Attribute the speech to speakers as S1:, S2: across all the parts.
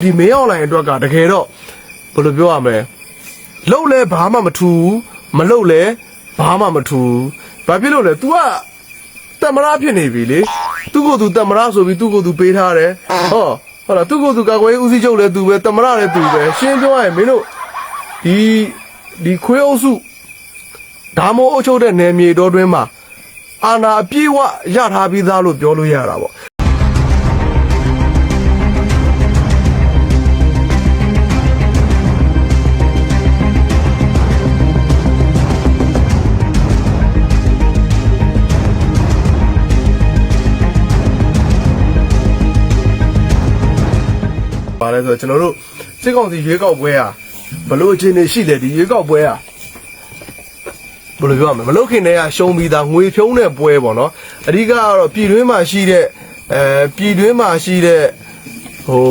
S1: ဒီမင်းအွန်လိုင်းအတွက်ကတကယ်တော့ဘယ်လိုပြောရမလဲလှုပ်လဲဘာမှမထူဘူးမလှုပ်လဲဘာမှမထူဘူးဘာဖြစ်လို့လဲ तू ကတမရဖြစ်နေပြီလေသူ့ကိုယ်သူတမရဆိုပြီးသူ့ကိုယ်သူပေးထားတယ်ဟောဟုတ်လားသူ့ကိုယ်သူကာကွယ်ရေးဦးစီးချုပ်လဲသူပဲတမရလဲသူပဲရှင်းပြောရရင်မင်းတို့ဒီဒီခွေးအုပ်စုဒါမိုးအုပ်ချုပ်တဲ့နယ်မြေတော်တွင်းမှာအာနာအပြည့်ဝရထားပြီးသားလို့ပြောလို့ရတာပေါ့ လဲဆိုတော့ကျွန်တော်တို့စစ်ကောင်စီရွေးကောက်ပွဲဟာဘလို့အခြေအနေရှိလဲဒီရွေးကောက်ပွဲဟာဘယ်လိုပြောရမလဲမလုတ်ခင်တည်းကရှုံးပြီးသားငွေဖြုံးတဲ့ပွဲပေါ့နော်အဓိကကတော့ပြည်တွင်းမှာရှိတဲ့အဲပြည်တွင်းမှာရှိတဲ့ဟို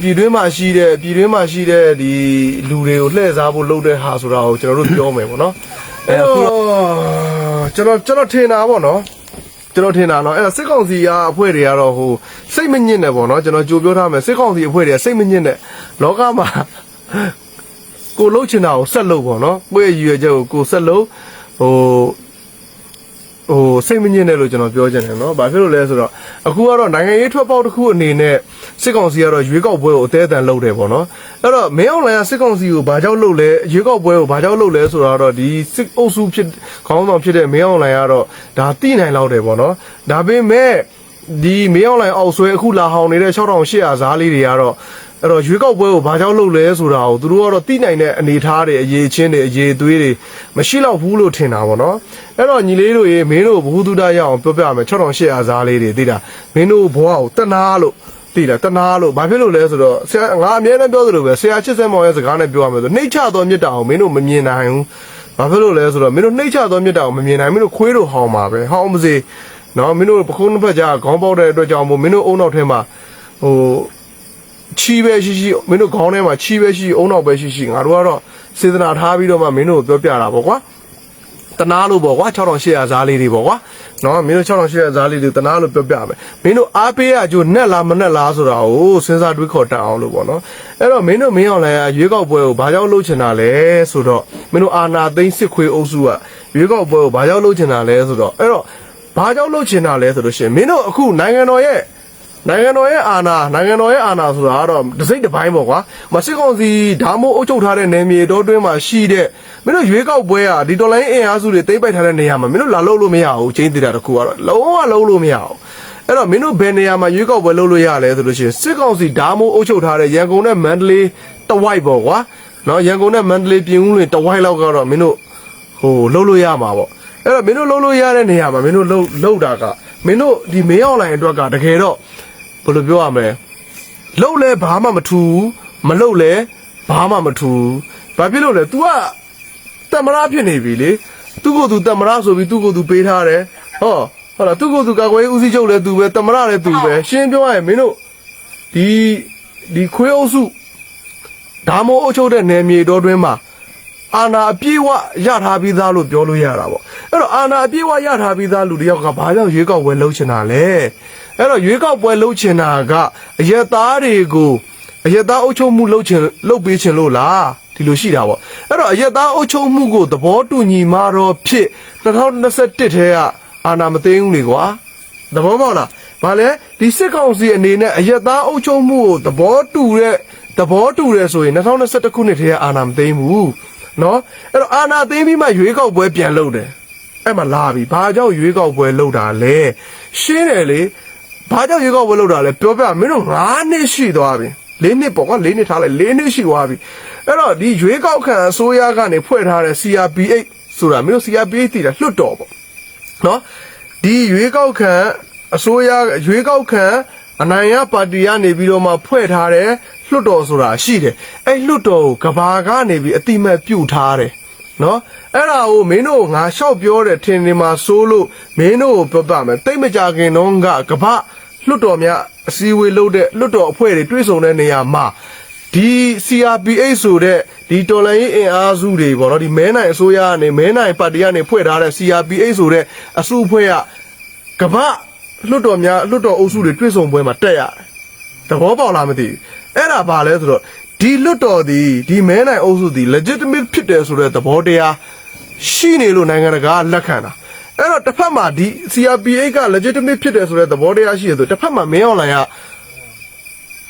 S1: ပြည်တွင်းမှာရှိတဲ့ပြည်တွင်းမှာရှိတဲ့ဒီလူတွေကိုလှည့်စားဖို့လုပ်တဲ့ဟာဆိုတာကိုကျွန်တော်တို့ပြောမယ်ပေါ့နော်အဲအခုတော့ကျွန်တော်ကျွန်တော်ထင်တာပေါ့နော် ကျွန်တော်ထင်တာเนาะအဲ့ဒါစစ်ကောင်စီကအဖွဲ့တွေကတော့ဟိုစိတ်မညစ်နဲ့ပေါ့เนาะကျွန်တော်ကြိုပြောထားမယ်စစ်ကောင်စီအဖွဲ့တွေကစိတ်မညစ်နဲ့လောကမှာကိုလှုပ်ချင်တာကိုဆက်လုပ်ပေါ့เนาะကိုယ့်ရဲ့ရည်ရွယ်ချက်ကိုကိုဆက်လုပ်ဟို ဟိုစိတ်မညစ်နဲ့လို့ကျွန်တော်ပြောချင်တယ်เนาะဘာဖြစ်လို့လဲဆိုတော့အခုကတော့နိုင်ငံရေးထွက်ပေါက်တစ်ခုအနေနဲ့စစ်ကောင်စီကတော့ရွေးကောက်ပွဲကိုအသေးအတန်လုပ်တယ်ပေါ့เนาะအဲ့တော့မင်းအောင်လိုင်းကစစ်ကောင်စီကိုဘာကြောင့်လုပ်လဲရွေးကောက်ပွဲကိုဘာကြောင့်လုပ်လဲဆိုတော့ဒီစစ်အုပ်စုဖြစ်ခေါင်းဆောင်ဖြစ်တဲ့မင်းအောင်လိုင်းကတော့ဒါတိနိုင်လောက်တယ်ပေါ့เนาะဒါပေမဲ့ဒီမင်းအောင်လိုင်းအောက်ဆွဲအခုလာဟောင်းနေတဲ့6800ဇားလေးတွေကတော့ အဲ့တော့ရွေးကောက်ပွဲကိုဘာကြောင့်လုပ်လဲဆိုတာကိုသူတို့ကတော့တိနိုင်တဲ့အနေထားတွေအရေးချင်းတွေအရေးသွေးတွေမရှိတော့ဘူးလို့ထင်တာပေါ့နော်အဲ့တော့ညီလေးတို့ရေမင်းတို့ဘ ഹു တုဒရအောင်ပြောပြမယ်6800ဇားလေးတွေသိတာမင်းတို့ဘဝကိုတနာလို့သိလားတနာလို့ဘာဖြစ်လို့လဲဆိုတော့ဆရာငါအမြဲတမ်းပြောသလိုပဲဆရာချစ်စဲမောင်ရဲ့စကားနဲ့ပြောရမယ်ဆိုနှိတ်ချသောမြတ်တာကိုမင်းတို့မမြင်နိုင်ဘူးဘာဖြစ်လို့လဲဆိုတော့မင်းတို့နှိတ်ချသောမြတ်တာကိုမမြင်နိုင်မင်းတို့ခွေးတို့ဟောင်းပါပဲဟောင်းပါစေနော်မင်းတို့ပခုံးတစ်ဖက်ကြားခေါင်းပေါက်တဲ့အတွက်ကြောင့်မို့မင်းတို့အုံနောက်ထဲမှာဟို ချီပဲရှိရှိမင်းတို့ခေါင်းထဲမှာချီပဲရှိအုံနောက်ပဲရှိရှိငါတို့ကတော့စေတနာထားပြီးတော့မှမင်းတို့ကိုပြောပြတာပေါ့ကွာတနာလို့ပေါ့ကွာ6800ဇားလေးတွေပေါ့ကွာနော်မင်းတို့6800ဇားလေးတွေတနာလို့ပြောပြမယ်မင်းတို့အားပေးရအကျိုးနဲ့လားမနဲ့လားဆိုတာကိုစဉ်းစားတွေးခေါ်တတ်အောင်လို့ပေါ့နော်အဲ့တော့မင်းတို့မင်းအောင်လည်းရွေးကောက်ပွဲကိုဘာကြောင့်လုပ်ချင်တာလဲဆိုတော့မင်းတို့အာနာသိန်းစစ်ခွေးအုပ်စုကရွေးကောက်ပွဲကိုဘာကြောင့်လုပ်ချင်တာလဲဆိုတော့အဲ့တော့ဘာကြောင့်လုပ်ချင်တာလဲဆိုလို့ရှိရင်မင်းတို့အခုနိုင်ငံတော်ရဲ့ နိုင်ငံတော်ရဲ့အာဏာနိုင်ငံတော်ရဲ့အာဏာဆိုတာကတော့တစ်စိတ်တစ်ပိုင်းပေါ့ကွာမစစ်ကောင်စီဓာမိုးအုပ်ချုပ်ထားတဲ့နယ်မြေတော်တွင်းမှာရှိတဲ့မင်းတို့ရွေးကောက်ပွဲอ่ะဒီတော်လိုင်းအင်အားစုတွေတိမ့်ပိုက်ထားတဲ့နေရာမှာမင်းတို့လာလို့လို့မရဘူးချင်းသေးတာတခုကတော့လုံးဝလုံးလို့မရဘူးအဲ့တော့မင်းတို့ဘယ်နေရာမှာရွေးကောက်ပွဲလုပ်လို့ရလဲဆိုလို့ရှိရင်စစ်ကောင်စီဓာမိုးအုပ်ချုပ်ထားတဲ့ရန်ကုန်နဲ့မန္တလေးတဝိုက်ပေါ့ကွာနော်ရန်ကုန်နဲ့မန္တလေးပြင်ဦးလွင်တဝိုက်လောက်ကတော့မင်းတို့ဟိုလုပ်လို့ရမှာပေါ့အဲ့တော့မင်းတို့လုပ်လို့ရတဲ့နေရာမှာမင်းတို့လုပ်လုပ်တာကမင်းတို့ဒီမင်းအွန်လိုင်းအတွက်ကတကယ်တော့ ဘယ်လိုပြောရမလဲလှုပ်လဲဘာမှမထူဘူးမလှုပ်လဲဘာမှမထူဘူးဘာဖြစ်လို့လဲ तू ကတမရဖြစ်နေပြီလေသူ့ကိုယ်သူတမရဆိုပြီးသူ့ကိုယ်သူပေးထားတယ်ဟောဟုတ်လားသူ့ကိုယ်သူကာကွယ်ရေးဦးစီးချုပ်လဲသူပဲတမရလဲသူပဲရှင်းပြောရရင်မင်းတို့ဒီဒီခွေးအုပ်စုဒါမိုးအုပ်ချုပ်တဲ့နယ်မြေတော်တွင်းမှာအာနာအပြည့်ဝရထားပြီးသားလို့ပြောလို့ရတာပေါ့အဲ့တော့အာနာအပြည့်ဝရထားပြီးသားလူတယောက်ကဘာကြောင့်ရွေးကောက်ပွဲလုပ်ချင်တာလဲ အဲ့တော့ရွေးကောက်ပွဲလုပ်ချင်တာကအယက်သားတွေကိုအယက်သားအုပ်ချုပ်မှုလုပ်ချင်လုပ်ပေးချင်လို့လားဒီလိုရှိတာပေါ့အဲ့တော့အယက်သားအုပ်ချုပ်မှုကိုသဘောတူညီမှာတော့ဖြစ်2021ထဲကအာနာမသိမ်းဘူးလေကွာသဘောပေါက်လားဘာလဲဒီစစ်ကောင်စီအနေနဲ့အယက်သားအုပ်ချုပ်မှုကိုသဘောတူတဲ့သဘောတူရဲဆိုရင်2021ခုနှစ်ထဲကအာနာမသိမ်းဘူးနော်အဲ့တော့အာနာသိမ်းပြီးမှရွေးကောက်ပွဲပြန်လုပ်တယ်အဲ့မှာလာပြီဘာကြောင့်ရွေးကောက်ပွဲလုပ်တာလဲရှင်းတယ်လေ ဘာကြောင့်ရွေးကောက်ပွဲလုပ်တာလဲပြောပြမင်းတို့9နှစ်ရှိသွားပြီ၄နှစ်ပေါ့ကွာ၄နှစ်ထားလိုက်၄နှစ်ရှိသွားပြီအဲ့တော့ဒီရွေးကောက်ခံအစိုးရကနေဖွဲ့ထားတဲ့ CRPH ဆိုတာမင်းတို့ CRPH တည်တာလွတ်တော်ပေါ့နော်ဒီရွေးကောက်ခံအစိုးရရွေးကောက်ခံအနိုင်ရပါတီကနေပြီးတော့မှဖွဲ့ထားတဲ့လွှတ်တော်ဆိုတာရှိတယ်အဲ့လွှတ်တော်ကိုကဘာကနေပြီးအတိမတ်ပြုတ်ထားတယ်နော်အဲ့ဒါကိုမင်းတို့ငါလျှောက်ပြောတယ်ထင်နေမှာစိုးလို့မင်းတို့ကိုပြောပြမယ်တိတ်မကြခင်တော့ကကဘာ လွှတ်တော်များအစည်းအဝေးလုပ်တဲ့လွှတ်တော်အဖွဲ့တွေတွေ့ဆုံတဲ့နေရာမှာဒီ CRPH ဆိုတဲ့ဒီတော်လိုင်းရေးအင်အားစုတွေပေါ့နော်ဒီမဲနိုင်အစိုးရကနေမဲနိုင်ပါတီကနေဖွဲ့ထားတဲ့ CRPH ဆိုတဲ့အစုအဖွဲ့ကကမ္ဘာလွတ်တော်များလွတ်တော်အုပ်စုတွေတွေ့ဆုံပွဲမှာတက်ရတယ်သဘောပေါက်လားမသိဘူးအဲ့ဒါဘာလဲဆိုတော့ဒီလွတ်တော်ဒီဒီမဲနိုင်အုပ်စုဒီ legitimate ဖြစ်တယ်ဆိုတဲ့သဘောတရားရှိနေလို့နိုင်ငံတကာကလက်ခံတာ အဲ့တော့တစ်ဖက်မှာဒီ CRPH က legitimate ဖြစ်တယ်ဆိုတဲ့သဘောတရားရှိရဆိုတစ်ဖက်မှာမင်းအွန်လိုင်းက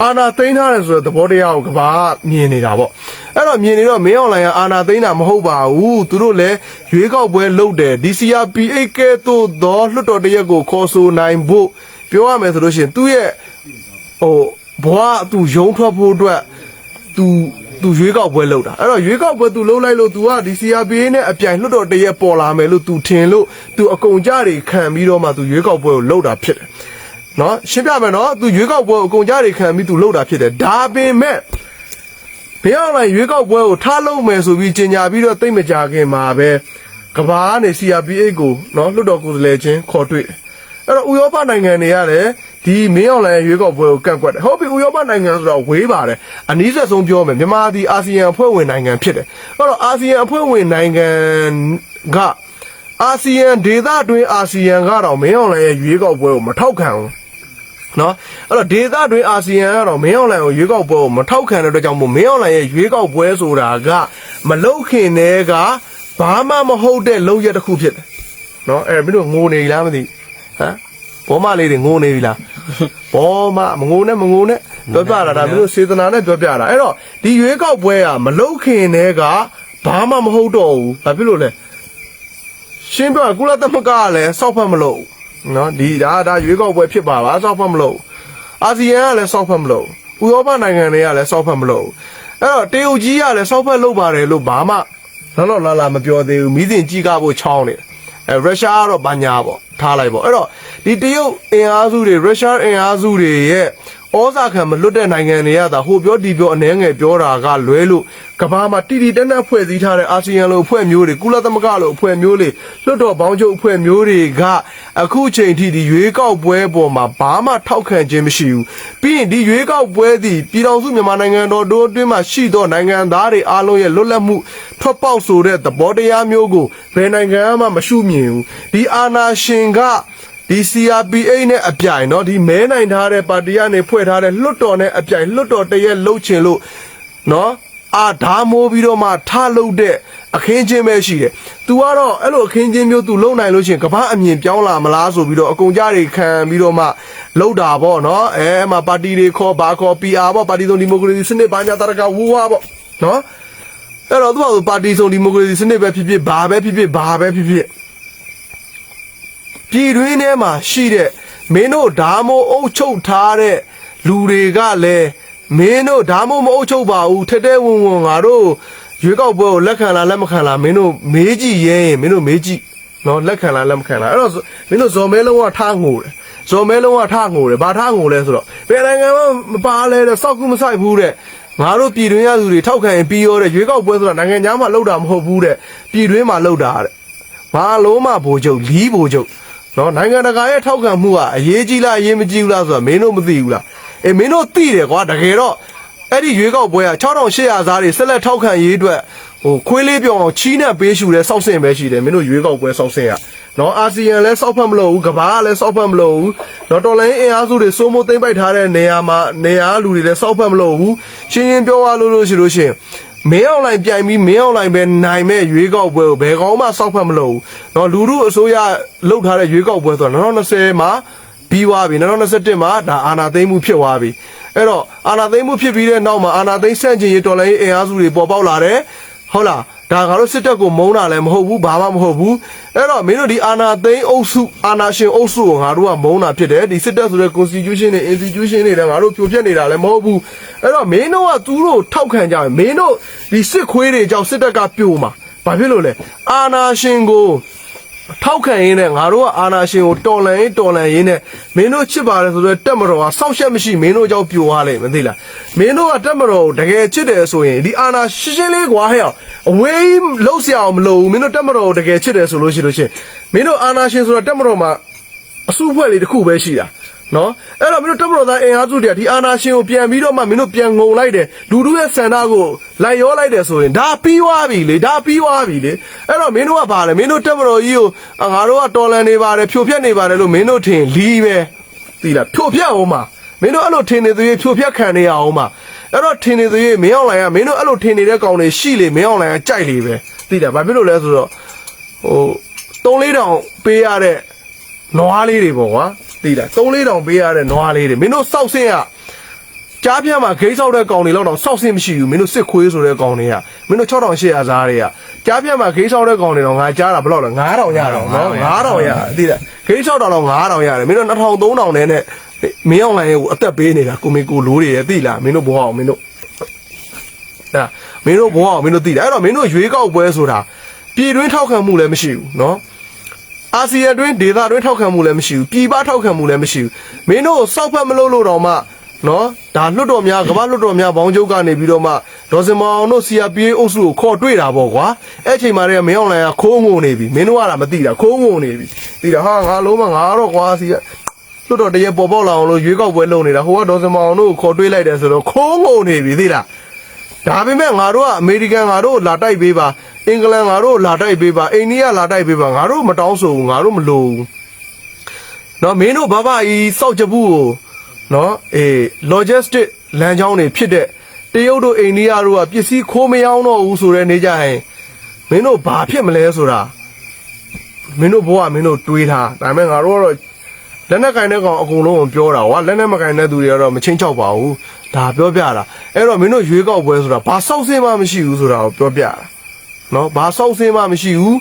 S1: အာနာသိမ်းထားတယ်ဆိုတဲ့သဘောတရားကိုကဘာမြင်နေတာပေါ့အဲ့တော့မြင်နေတော့မင်းအွန်လိုင်းကအာနာသိမ်းတာမဟုတ်ပါဘူးသူတို့လည်းရွေးကောက်ပွဲလုပ်တယ် DCRPH ကဲ့သို့သောလွှတ်တော်တရက်ကိုခေါ်ဆိုနိုင်ဖို့ပြောရမယ်ဆိုလို့ရှိရင်သူ့ရဲ့ဟိုဘွားသူယုံထွက်ဖို့အတွက်သူ သူရွေးကောက်ပွဲလုပ်တာအဲ့တော့ရွေးကောက်ပွဲသူလုပ်လိုက်လို့ तू ကဒီ CRPA နဲ့အပြိုင်လွှတ်တော်တရက်ပေါ်လာမယ်လို့ तू ထင်လို့ तू အကုန်ကြတွေခံပြီးတော့မှ तू ရွေးကောက်ပွဲကိုလုပ်တာဖြစ်တယ်နော်ရှင်းပြမယ်နော် तू ရွေးကောက်ပွဲကိုအကုန်ကြတွေခံပြီး तू လုပ်တာဖြစ်တယ်ဒါပေမဲ့ဘယ်အောင်လိုက်ရွေးကောက်ပွဲကိုထားလုပ်မယ်ဆိုပြီးကြေညာပြီးတော့တိတ်မကြခင်မှာပဲကဘာကနေ CRPA ကိုနော်လွှတ်တော်ကိုယ်စားလှယ်ချင်းခေါ်တွေ့တယ်အဲ့တော့ဥရောပနိုင်ငံတွေကလည်း ဒီမင်းအောင်လိုင်းရွေးကောက်ပွဲကိုကန့်ကွက်တယ်ဟုတ်ပြီဥရောပနိုင်ငံဆိုတော့ဝေးပါတယ်အနည်းဆက်ဆုံးပြောမယ်မြန်မာဒီအာဆီယံအဖွဲ့ဝင်နိုင်ငံဖြစ်တယ်အဲ့တော့အာဆီယံအဖွဲ့ဝင်နိုင်ငံကအာဆီယံဒေသတွင်းအာဆီယံကတော့မင်းအောင်လိုင်းရဲ့ရွေးကောက်ပွဲကိုမထောက်ခံဘူးနော်အဲ့တော့ဒေသတွင်းအာဆီယံကတော့မင်းအောင်လိုင်းကိုရွေးကောက်ပွဲကိုမထောက်ခံတဲ့အတွက်ကြောင့်မို့မင်းအောင်လိုင်းရဲ့ရွေးကောက်ပွဲဆိုတာကမလုတ်ခင်တည်းကဘာမှမဟုတ်တဲ့လုံရက်တစ်ခုဖြစ်တယ်နော်အဲ့မင်းတို့ငိုနေလားမသိဟမ် ဘောမလေးတွေငိုနေပြီလားဘောမမငိုနဲ့မငိုနဲ့ပြောပြတာဒါမင်းတို့စေတနာနဲ့ပြောပြတာအဲ့တော့ဒီရွေးကောက်ပွဲကမလုတ်ခင်တည်းကဘာမှမဟုတ်တော့ဘူးဘာဖြစ်လို့လဲရှင်းပြကုလသမဂ္ဂကလည်းစောက်ဖက်မလို့နော်ဒီဒါဒါရွေးကောက်ပွဲဖြစ်ပါပါစောက်ဖက်မလို့အာဆီယံကလည်းစောက်ဖက်မလို့ဥရောပနိုင်ငံတွေကလည်းစောက်ဖက်မလို့အဲ့တော့တေယုတ်ကြီးကလည်းစောက်ဖက်လုပ်ပါတယ်လို့ဘာမှတော့တော့လာလာမပြောသေးဘူးမိစဉ်ကြီးကားဖို့ချောင်းနေတယ် အဲရုရှားကတော့ဘာညာပေါ့ထားလိုက်ပေါ့အဲ့တော့ဒီတရုတ်အင်အားစုတွေရုရှားအင်အားစုတွေရဲ့ ဩဇာခံမလွတ်တဲ့နိုင်ငံတွေကသာဟိုပြောဒီပြောအနှဲငယ်ပြောတာကလွဲလို့ကဘာမှာတီတီတက်တက်ဖွဲ့စည်းထားတဲ့အာဆီယံလိုအဖွဲ့မျိုးတွေကုလသမဂ္ဂလိုအဖွဲ့မျိုးတွေလွတ်တော်ပေါင်းချုပ်အဖွဲ့မျိုးတွေကအခုချိန်ထိဒီရွေးကောက်ပွဲပေါ်မှာဘာမှထောက်ခံခြင်းမရှိဘူးပြီးရင်ဒီရွေးကောက်ပွဲသည်ပြည်တော်စုမြန်မာနိုင်ငံတော်တို့အတွင်းမှာရှိသောနိုင်ငံသားတွေအားလုံးရဲ့လွတ်လပ်မှုထွက်ပေါက်ဆိုတဲ့သဘောတရားမျိုးကိုဘယ်နိုင်ငံမှမရှုမြင်ဘူးဒီအာဏာရှင်က ဒီ CRPA နဲ့အပြိုင်เนาะဒီမဲနိုင်ထားတဲ့ပါတီကနေဖွဲ့ထားတဲ့လွတ်တော်နဲ့အပြိုင်လွတ်တော်တရက်လှုပ်ချင်လို့เนาะအာဓာမိုးပြီးတော့မှထလှုပ်တဲ့အခင်းချင်းပဲရှိတယ်။ तू ကတော့အဲ့လိုအခင်းချင်းမျိုး तू လုံနိုင်လို့ရှိရင်ကမ္ဘာအမြင်ပြောင်းလာမလားဆိုပြီးတော့အကုန်ကြတွေခံပြီးတော့မှလှုပ်တာပေါ့เนาะအဲအဲ့မှာပါတီတွေခေါ်ဘာခေါ် PR ပေါ့ပါတီစုံဒီမိုကရေစီစနစ်ဘာညာတရကဝူဝါပေါ့เนาะအဲ့တော့သူကပါတီစုံဒီမိုကရေစီစနစ်ပဲဖြစ်ဖြစ်ဘာပဲဖြစ်ဖြစ်ဘာပဲဖြစ်ဖြစ် ပြည်တွင်းထဲမှာရှိတဲ့မင်းတို့ဓာမိုးအုပ်ချုပ်ထားတဲ့လူတွေကလည်းမင်းတို့ဓာမိုးမအုပ်ချုပ်ပါဘူးထဲထဲဝင်ဝင်ငါတို့ရွေးကောက်ပွဲကိုလက်ခံလားလက်မခံလားမင်းတို့မေးကြည့်ရဲရင်မင်းတို့မေးကြည့်နော်လက်ခံလားလက်မခံလားအဲ့တော့မင်းတို့ဇော်မဲလုံးကထားငိုတယ်ဇော်မဲလုံးကထားငိုတယ်ဘာထားငိုလဲဆိုတော့ဘယ်နိုင်ငံမှမပါလဲတဲ့စောက်ကူမဆိုင်ဘူးတဲ့ငါတို့ပြည်တွင်းရသူတွေထောက်ခံရင်ပြီးရောတဲ့ရွေးကောက်ပွဲဆိုတာနိုင်ငံခြားမှာလောက်တာမဟုတ်ဘူးတဲ့ပြည်တွင်းမှာလောက်တာတဲ့ဘာလုံးမဘိုးချုပ်လီးဘိုးချုပ် နော်နိုင်ငံတကာရဲ့ထောက်ခံမှုကအရေးကြီးလားအရေးမကြီးဘူးလားဆိုတာမင်းတို့မသိဘူးလားအေးမင်းတို့သိတယ်ကွာတကယ်တော့အဲ့ဒီရွေးကောက်ပွဲက6800စားတွေဆက်လက်ထောက်ခံရေးအတွက်ဟိုခွေးလေးပြောင်းအောင်ချီးနဲ့ပေးရှူတဲ့စောက်စင်ပဲရှိတယ်မင်းတို့ရွေးကောက်ပွဲစောက်စင်ကနော်အာဆီယံလည်းစောက်ဖက်မလို့ဘူးကမ္ဘာကလည်းစောက်ဖက်မလို့ဘူးနော်တော်လိုင်းအင်အားစုတွေစိုးမိုးသိမ့်ပိုက်ထားတဲ့နေရာမှာနေရာလူတွေလည်းစောက်ဖက်မလို့ဘူးရှင်းရှင်းပြောရလို့လို့ရှိလို့ရှိရင် မင်းအွန်လိုင်းပြိုင်ပြီးမင်းအွန်လိုင်းပဲနိုင်မဲ့ရွေးကောက်ပွဲကိုဘယ်ကောင်းမှစောက်ဖက်မလို့ဘူးเนาะလူလူအစိုးရလှုပ်ထားတဲ့ရွေးကောက်ပွဲဆိုတော့2020မှာပြီးသွားပြီ2021မှာဒါအာဏာသိမ်းမှုဖြစ်သွားပြီအဲ့တော့အာဏာသိမ်းမှုဖြစ်ပြီးတဲ့နောက်မှာအာဏာသိမ်းဆန့်ကျင်ရေးတော်လှန်ရေးအင်အားစုတွေပေါ်ပေါက်လာတယ်ဟုတ်လား ဒါငါတို့စစ်တပ်ကိုမုန်းတာလည်းမဟုတ်ဘူးဘာမှမဟုတ်ဘူးအဲ့တော့မင်းတို့ဒီအာဏာသိမ်းအုပ်စုအာဏာရှင်အုပ်စုကိုငါတို့ကမုန်းတာဖြစ်တယ်ဒီစစ်တပ်ဆိုတဲ့ constitution တွေ institution တွေလည်းငါတို့ဖြိုဖျက်နေတာလည်းမဟုတ်ဘူးအဲ့တော့မင်းတို့ကသူတို့ထောက်ခံကြမယ်မင်းတို့ဒီစစ်ခွေးတွေကြောင့်စစ်တပ်ကပြိုမှာဘာဖြစ်လို့လဲအာဏာရှင်ကိုထောက်ခံရင်းနဲ့ငါတို့ကအာနာရှင်ကိုတော်လန်ရင်တော်လန်ရင်းနဲ့မင်းတို့ချစ်ပါတယ်ဆိုတော့တက်မတော်ကစောက်ရှက်မရှိမင်းတို့ကြောင့်ပြိုသွားလိမ့်မသိလားမင်းတို့ကတက်မတော်ကိုတကယ်ချစ်တယ်ဆိုရင်ဒီအာနာရှင်းရှင်းလေးကွာဟဲ့အောင် အဝေးလှုပ်ရှားအောင်မလုပ်ဘူးမင်းတို့တက်မတော်ကိုတကယ်ချစ်တယ်ဆိုလို့ရှိလို့ချင်းမင်းတို့အာနာရှင်ဆိုတော့တက်မတော်မှာအစုအဖွဲ့လေးတစ်ခုပဲရှိတာနော်အဲ့တော့မင်းတို့တက်မတော်သားအင်အားစုတွေကဒီအာနာရှင်ကိုပြန်ပြီးတော့မှမင်းတို့ပြန်ငုံလိုက်တယ်လူတို့ရဲ့စန္ဒကိုလိုက်ရောလိုက်တယ်ဆိုရင်ဒါပြီးသွားပြီလေဒါပြီးသွားပြီလေအဲ့တော့မင်းတို့ကဘာလဲမင်းတို့တက်မတော်ကြီးကိုအာငါတို့ကတော်လန်နေပါတယ်ဖြိုဖျက်နေပါတယ်လို့မင်းတို့ထင်လီးပဲသိလားဖြိုဖျက်အောင်မှာမင်းတို့အဲ့လိုထင်နေသေးဖြိုဖျက်ခံနေရအောင်မှာ အဲ့တော့ထင်နေသေးမင်းအောင်လိုင်ကမင်းတို့အဲ့လိုထင်နေတဲ့ကောင်တွေရှိလေမင်းအောင်လိုင်ကကြိုက်လေပဲသိတယ်ဘာဖြစ်လို့လဲဆိုတော့ဟို3လေးတောင်ပေးရတဲ့နွားလေးတွေပေါ့ကွာသိလား3လေးတောင်ပေးရတဲ့နွားလေးတွေမင်းတို့စောက်စင်းကကြားပြမှာဂိမ်းဆောက်တဲ့ကောင်တွေလောက်တော့စောက်စင်းမရှိဘူးမင်းတို့စစ်ခွေးဆိုတဲ့ကောင်တွေကမင်းတို့6800စားတွေကကြားပြမှာဂိမ်းဆောက်တဲ့ကောင်တွေတော့ငါကြားတာဘယ်လောက်လဲ9000ရတော့နော်9000ရသိလားဂိမ်းဆောက်တာတော့9000ရတယ်မင်းတို့2000 3000နဲ့နဲ့မင်းအောင်လိုင်းကိုအသက်ပေးနေတာကိုမေကိုလိုးတွေရသိလားမင်းတို့ဘောအောင်မင်းတို့အဲမင်းတို့ဘောအောင်မင်းတို့သိလားအဲ့တော့မင်းတို့ရွေးကောက်ပွဲဆိုတာပြည်တွင်းထောက်ခံမှုလည်းမရှိဘူးနော်အာဆီယံတွင်းဒေသတွင်းထောက်ခံမှုလည်းမရှိဘူးပြည်ပထောက်ခံမှုလည်းမရှိဘူးမင်းတို့စောက်ဖက်မလို့လို့တော့မှနော်ဒါလွတ်တော်များကမ္ဘာလွတ်တော်များဘောင်းကျုပ်ကနေပြီးတော့မှဒေါ်စင်မောင်တို့ CRPA အုပ်စုကိုခေါ်တွေ့တာပေါ့ကွာအဲ့ချိန်မှာတည်းကမင်းအောင်လိုင်ကခိုးငုံနေပြီမင်းတို့ကလားမသိတာခိုးငုံနေပြီသိတာဟာငါလုံးမငါတော့ကွာစီ လွတ်တော်တရက်ပေါ်ပေါက်လာအောင်လို့ရွေးကောက်ပွဲလုပ်နေတာဟိုကဒေါ်စင်မောင်တို့ကိုခေါ်တွေ့လိုက်တယ်ဆိုတော့ခိုးငုံနေပြီသိလားဒါပေမဲ့ငါတို့ကအမေရိကန်ငါတို့လာတိုက်ပေးပါအင်္ဂလန်ငါတို့လာတိုက်ပေးပါအိန္ဒိယလာတိုက်ပေးပါငါတို့မတောင်းဆိုဘူးငါတို့မလိုဘူးနော်မင်းတို့ဘဘကြီးစောက်ကြဘူးကိုနော်အေး logistic လမ်းကြောင်းတွေဖြစ်တဲ့တရုတ်တို့အိန္ဒိယတို့ကပစ္စည်းခိုးမရောင်းတော့ဘူးဆိုတဲ့နေကြရင်မင်းတို့ဘာဖြစ်မလဲဆိုတာမင်းတို့ဘဝမင်းတို့တွေးထားဒါပေမဲ့ငါတို့ကတော့ လက်နဲ့ကင်တဲ့ကောင်အကုန်လုံးကိုပြောတာကွာလက်နဲ့မကင်တဲ့သူတွေကတော့မချင်းချောက်ပါဘူးဒါပြောပြတာအဲ့တော့မင်းတို့ရွေးကောက်ပွဲဆိုတာဘာစောက်စင်းမှမရှိဘူးဆိုတာကိုပြောပြတာနော်ဘာစောက်စင်းမှမရှိဘူး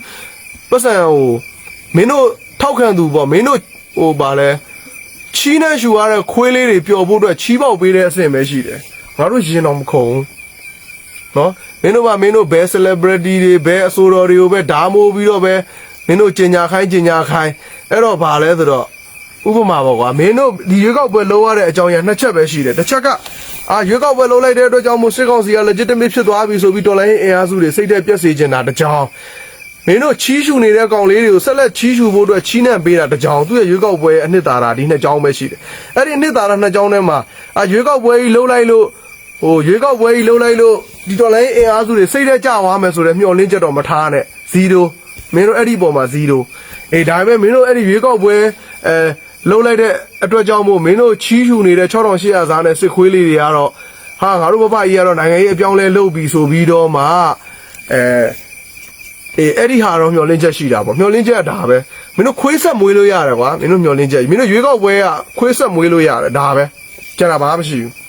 S1: ပတ်စံဟိုမင်းတို့ထောက်ခံသူပေါ့မင်းတို့ဟိုဗာလဲချီးနှံရှူရတဲ့ခွေးလေးတွေပျော်ဖို့အတွက်ချီးပေါက်ပေးတဲ့အဆင့်ပဲရှိတယ်ငါတို့ရင်တော်မခုံဘူးနော်မင်းတို့ကမင်းတို့ဘယ် celebrity တွေဘယ်အဆိုတော်တွေကိုပဲဓာမိုးပြီးတော့ပဲမင်းတို့ကျင်ညာခိုင်းကျင်ညာခိုင်းအဲ့တော့ဗာလဲဆိုတော့ ဥပမာပေါ့ကွာမင်းတို့ဒီရွေးကောက်ပွဲလုံးရတဲ့အကြောင်းအရာနှစ်ချက်ပဲရှိတယ်တစ်ချက်ကအာရွေးကောက်ပွဲလုံးလိုက်တဲ့အတွက်ကြောင့်မို့စစ်ကောင်စီက legitimate ဖြစ်သွားပြီဆိုပြီးတော်လိုင်းအင်အားစုတွေစိတ်သက်ပြက်စေချင်တာတစ်ကြောင်းမင်းတို့ချီးရှူနေတဲ့ကောင်လေးတွေကိုဆက်လက်ချီးရှူဖို့အတွက်ချီးနှံပေးတာတစ်ကြောင်းသူ့ရဲ့ရွေးကောက်ပွဲအနှစ်သာရဒီနှစ်ကြောင်းပဲရှိတယ်အဲ့ဒီအနှစ်သာရနှစ်ကြောင်းထဲမှာအာရွေးကောက်ပွဲကြီးလုံးလိုက်လို့ဟိုရွေးကောက်ပွဲကြီးလုံးလိုက်လို့ဒီတော်လိုင်းအင်အားစုတွေစိတ်သက်ကြသွားမယ်ဆိုတဲ့မျှော်လင့်ချက်တော့မထားနဲ့0မင်းတို့အဲ့ဒီပုံမှာ0အေးဒါပေမဲ့မင်းတို့အဲ့ဒီရွေးကောက်ပွဲအဲ လုံးလိုက်တဲ့အတွက်ကြောင့်မို့မင်းတို့ချီးရှူနေတဲ့6800စားနဲ့စစ်ခွေးလေးတွေကတော့ဟာငါတို့ဘဘကြီးကတော့နိုင်ငံရေးအပြောင်းလဲလုပ်ပြီးဆိုပြီးတော့မှအဲအေးအဲ့ဒီဟာတော့မျောလင်းချက်ရှိတာပေါ့မျောလင်းချက်ကဒါပဲမင်းတို့ခွေးဆက်မွေးလို့ရတယ်ကွာမင်းတို့မျောလင်းချက်မင်းတို့ရွေးကောက်ပွဲကခွေးဆက်မွေးလို့ရတယ်ဒါပဲကျန်တာဘာမှမရှိဘူး